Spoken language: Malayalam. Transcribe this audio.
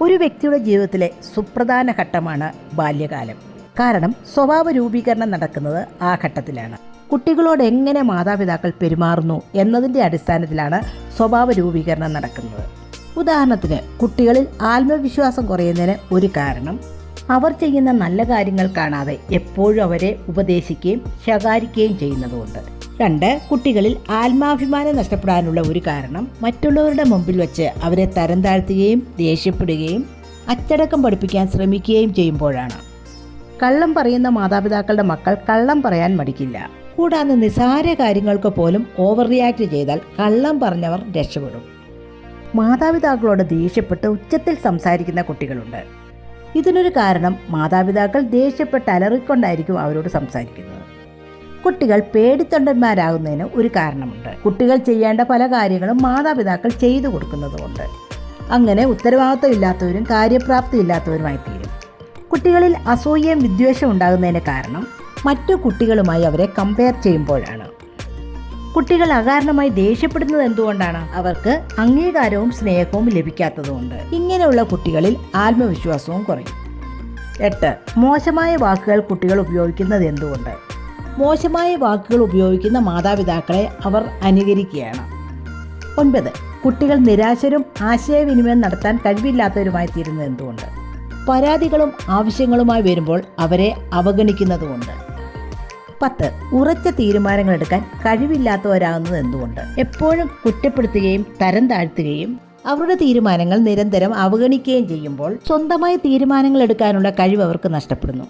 ഒരു വ്യക്തിയുടെ ജീവിതത്തിലെ സുപ്രധാന ഘട്ടമാണ് ബാല്യകാലം. കാരണം സ്വഭാവ രൂപീകരണം നടക്കുന്നത് ആ ഘട്ടത്തിലാണ്. കുട്ടികളോട് എങ്ങനെ മാതാപിതാക്കൾ പെരുമാറുന്നു എന്നതിന്റെ അടിസ്ഥാനത്തിലാണ് സ്വഭാവ രൂപീകരണം നടക്കുന്നത്. ഉദാഹരണത്തിന് കുട്ടികളിൽ ആത്മവിശ്വാസം കുറയുന്നതിന് ഒരു കാരണം അവർ ചെയ്യുന്ന നല്ല കാര്യങ്ങൾ കാണാതെ എപ്പോഴും അവരെ ഉപദേശിക്കുകയും ശകാരിക്കുകയും ചെയ്യുന്നതുകൊണ്ട് രണ്ട് കുട്ടികളിൽ ആത്മാഭിമാനം നഷ്ടപ്പെടാനുള്ള ഒരു കാരണം മറ്റുള്ളവരുടെ മുമ്പിൽ വച്ച് അവരെ തരം താഴ്ത്തുകയും ദേഷ്യപ്പെടുകയും അച്ചടക്കം പഠിപ്പിക്കാൻ ശ്രമിക്കുകയും ചെയ്യുമ്പോഴാണ്. കള്ളം പറയുന്ന മാതാപിതാക്കളുടെ മക്കൾ കള്ളം പറയാൻ മടിക്കില്ല. കൂടാതെ നിസ്സാര കാര്യങ്ങൾക്ക് പോലും ഓവർ റിയാക്ട് ചെയ്താൽ കള്ളം പറഞ്ഞവർ രക്ഷപ്പെടും. മാതാപിതാക്കളോട് ദേഷ്യപ്പെട്ട് ഉച്ചത്തിൽ സംസാരിക്കുന്ന കുട്ടികളുണ്ട്. ഇതിനൊരു കാരണം മാതാപിതാക്കൾ ദേഷ്യപ്പെട്ട് അലറിക്കൊണ്ടായിരിക്കും അവരോട് സംസാരിക്കുന്നത്. കുട്ടികൾ പേടിത്തൊണ്ടന്മാരാകുന്നതിന് ഒരു കാരണമുണ്ട്. കുട്ടികൾ ചെയ്യേണ്ട പല കാര്യങ്ങളും മാതാപിതാക്കൾ ചെയ്തു കൊടുക്കുന്നതുകൊണ്ട് അങ്ങനെ ഉത്തരവാദിത്തമില്ലാത്തവരും കാര്യപ്രാപ്തി ഇല്ലാത്തവരുമായി തീരും. കുട്ടികളിൽ അസൂയയും വിദ്വേഷം ഉണ്ടാകുന്നതിന് കാരണം മറ്റു കുട്ടികളുമായി അവരെ കമ്പയർ ചെയ്യുമ്പോഴാണ്. കുട്ടികൾ അകാരണമായി ദേഷ്യപ്പെടുന്നത് എന്തുകൊണ്ടാണ്? അവർക്ക് അംഗീകാരവും സ്നേഹവും ലഭിക്കാത്തതുകൊണ്ട് ഇങ്ങനെയുള്ള കുട്ടികളിൽ ആത്മവിശ്വാസവും കുറയും. എട്ട്. മോശമായ വാക്കുകൾ കുട്ടികൾ ഉപയോഗിക്കുന്നത് എന്തുകൊണ്ട്? മോശമായ വാക്കുകൾ ഉപയോഗിക്കുന്ന മാതാപിതാക്കളെ അവർ അനുകരിക്കുകയാണ്. ഒൻപത് കുട്ടികൾ നിരാശരും ആശയവിനിമയം നടത്താൻ കഴിവില്ലാത്തവരുമായി തീരുന്നത് എന്തുകൊണ്ട്? പരാതികളും ആവശ്യങ്ങളുമായി വരുമ്പോൾ അവരെ അവഗണിക്കുന്നതുകൊണ്ട്. പത്ത് ഉറച്ച തീരുമാനങ്ങൾ എടുക്കാൻ കഴിവില്ലാത്തവരാകുന്നത് എന്തുകൊണ്ട്? എപ്പോഴും കുറ്റപ്പെടുത്തുകയും തരം താഴ്ത്തുകയും അവരുടെ തീരുമാനങ്ങൾ നിരന്തരം അവഗണിക്കുകയും ചെയ്യുമ്പോൾ സ്വന്തമായി തീരുമാനങ്ങൾ എടുക്കാനുള്ള കഴിവ് അവർക്ക് നഷ്ടപ്പെടുന്നു.